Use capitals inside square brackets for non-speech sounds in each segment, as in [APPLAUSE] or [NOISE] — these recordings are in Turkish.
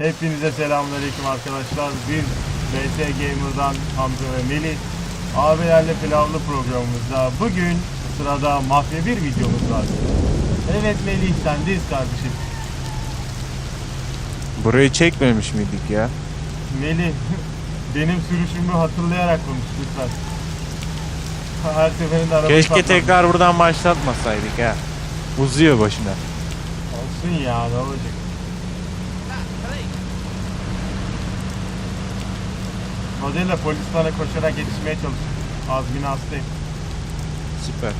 Hepinize selamünaleyküm arkadaşlar. Biz BT Gamer'dan Hamza ve Melih abilerle pilavlı programımızda bugün sırada mafya bir videomuz var. Evet Melih sendeyiz kardeşim. Burayı çekmemiş miydik ya? Melih [LAUGHS] benim sürüşümü hatırlayarak konuş lütfen. Her seferinde araba Keşke patlamış. tekrar buradan başlatmasaydık ha. Uzuyor başına. Olsun ya ne olacak. O değil de polis bana koşarak yetişmeye çalışıyor. Azmine hastayım. Süper.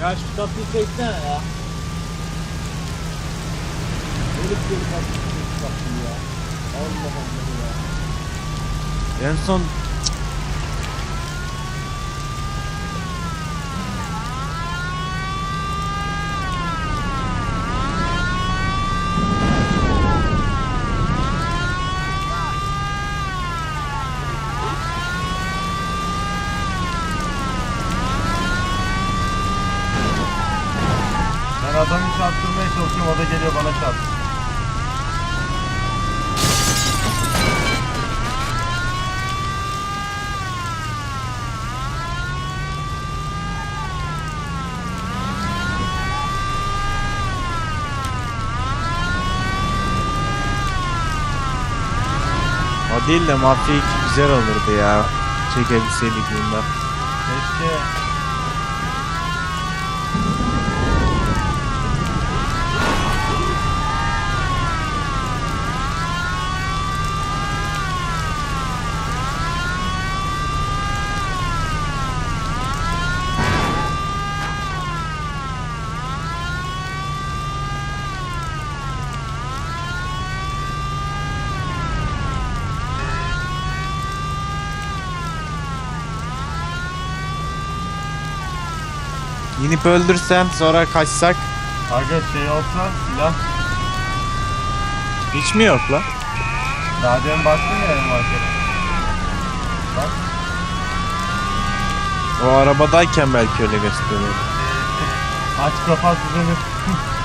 Ya şu kapıyı çeksene ya. Herif geri kapıyı çek kapıyı ya. Allah Allah ya. En değil de mafya 2 güzel olurdu ya. Çekebilseydik bundan. Keşke İnip öldürsem sonra kaçsak aga şey olsa silah hiç mi yok la? daha demin baktın ya envantere. Bak O arabadayken belki öyle gösteriyor. aç kapat düzenir. [LAUGHS]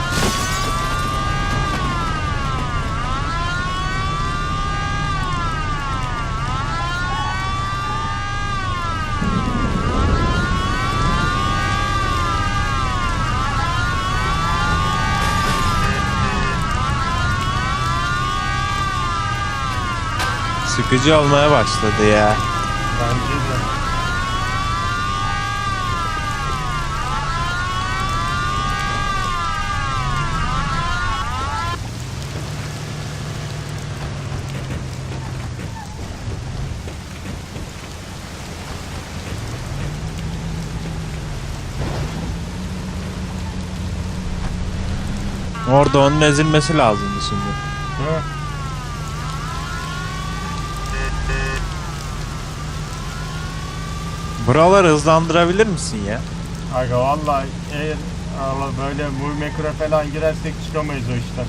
Sıkıcı olmaya başladı ya. Bence de. Orada onun ezilmesi lazımdı şimdi. Hı? Buraları hızlandırabilir misin ya? Aga vallahi eğer Allah böyle movie maker'a falan girersek çıkamayız o işten.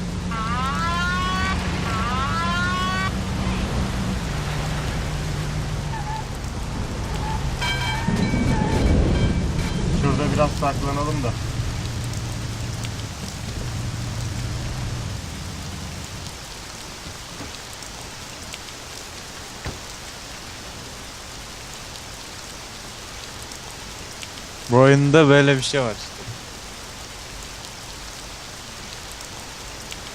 Şurada biraz saklanalım da. Bu oyunda böyle bir şey var işte.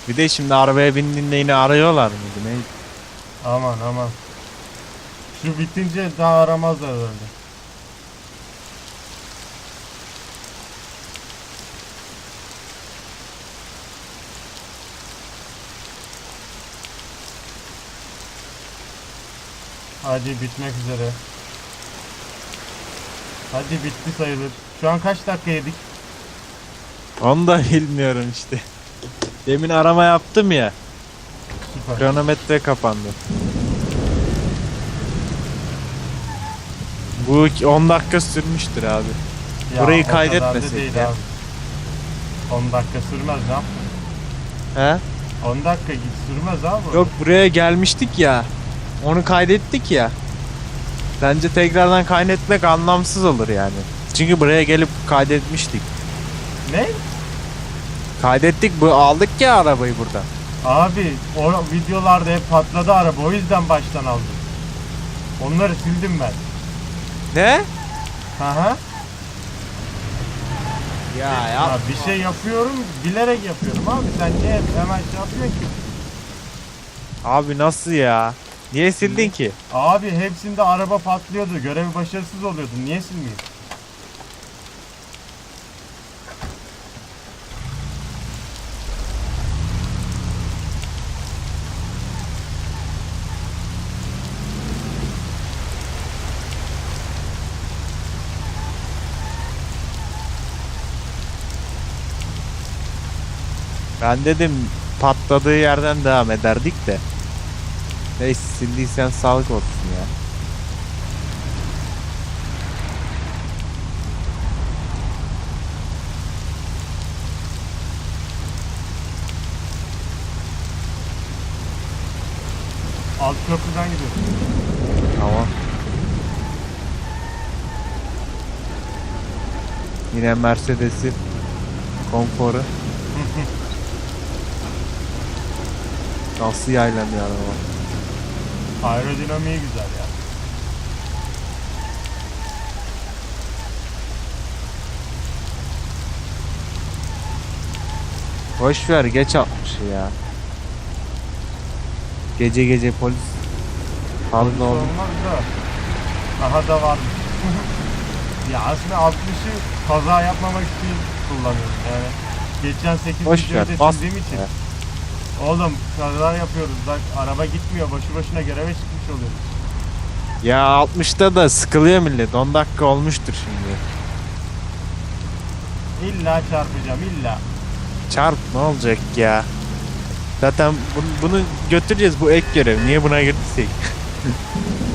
Bir de şimdi arabaya bindiğinde yine arıyorlar mıydı? Ne? Aman aman. Şu bitince daha aramazlar herhalde. Hadi bitmek üzere. Hadi bitti sayılır. Şu an kaç dakika yedik? Onu da bilmiyorum işte. Demin arama yaptım ya. Süper. Kronometre kapandı. Bu 10 dakika sürmüştür abi. Ya, Burayı o kadar da kaydetmesek değil ya. abi. 10 dakika sürmez ne yaptın? He? 10 dakika git sürmez abi. Yok buraya gelmiştik ya. Onu kaydettik ya. Bence tekrardan kaydetmek anlamsız olur yani. Çünkü buraya gelip kaydetmiştik. Ne? Kaydettik bu aldık ya arabayı buradan. Abi o videolarda hep patladı araba o yüzden baştan aldım. Onları sildim ben. Ne? Aha. Ya Ya bir şey yapıyorum bilerek yapıyorum abi sen niye hemen şey yapıyorsun ki? Abi nasıl ya? Niye sildin ki? Abi hepsinde araba patlıyordu görevi başarısız oluyordu niye silmeyeyim? Ben dedim patladığı yerden devam ederdik de. Neyse sildiysen sağlık olsun ya. Alt köprüden gidiyorsun. Tamam. Yine Mercedes'in konforu. Nasıl yaylanıyor araba? Aerodinamiği güzel ya. Boş ver geç atmış ya. Gece gece polis. Pardon Hiç olmaz da. Aha da varmış. [LAUGHS] ya aslında 60'ı kaza yapmamak için kullanıyorum yani. Geçen 8 Boş ver videoda bas. için. Oğlum kaza yapıyoruz bak araba gitmiyor boşu boşuna göreve çıkmış oluyoruz. Ya 60'ta da sıkılıyor millet. 10 dakika olmuştur şimdi. İlla çarpacağım illa. Çarp ne olacak ya? Zaten bunu, bunu götüreceğiz bu ek görev. Niye buna girsek? [LAUGHS]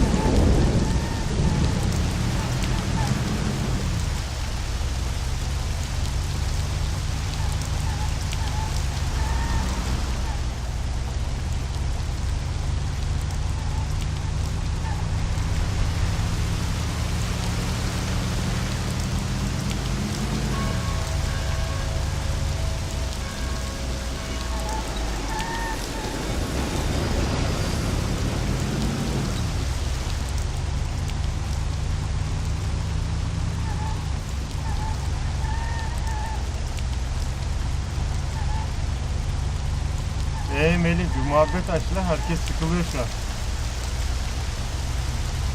Eee Melih bir muhabbet aç lan herkes sıkılıyor şu an.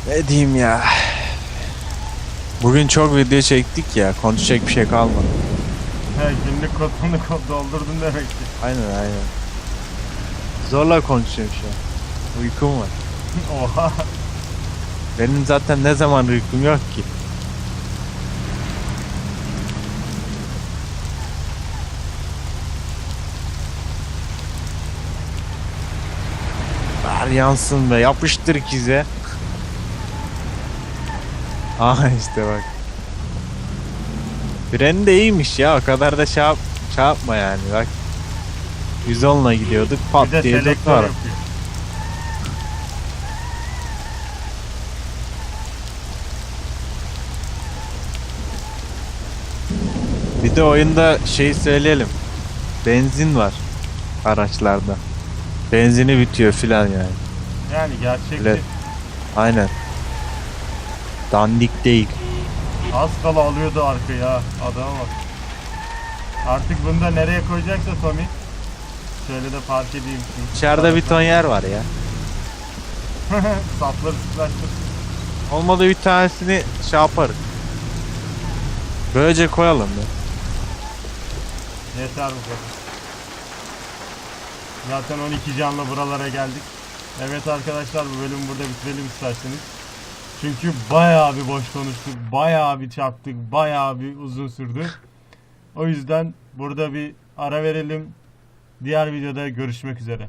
Ne diyeyim ya? Bugün çok video çektik ya. Konuşacak bir şey kalmadı. He günlük kodunu [LAUGHS] kod doldurdun demek ki. Aynen aynen. Zorla konuşuyorum şu an. Uykum var. [LAUGHS] Oha. Benim zaten ne zaman uykum yok ki. Yansın be yapıştır ikize. Aha işte bak. Freni de iyiymiş ya o kadar da şey, yap, şey yapma yani bak. 110'la gidiyorduk pat Bir diye yapıyor. Bir de oyunda şey söyleyelim. Benzin var araçlarda. Benzini bitiyor filan yani. Yani gerçekçi. Evet. Aynen. Dandik değil. Az kala alıyordu arkaya adama bak. Artık bunu da nereye koyacaksa Tommy. Şöyle de fark edeyim. şu İçeride bir ton yer var ya. [LAUGHS] Sapları sıklaştır. Olmadı bir tanesini şey yaparız. Böylece koyalım ya. Yeter bu kadar. Zaten 12 canlı buralara geldik. Evet arkadaşlar bu bölümü burada bitirelim isterseniz. Çünkü bayağı bir boş konuştuk, bayağı bir çarptık, bayağı bir uzun sürdü. O yüzden burada bir ara verelim. Diğer videoda görüşmek üzere.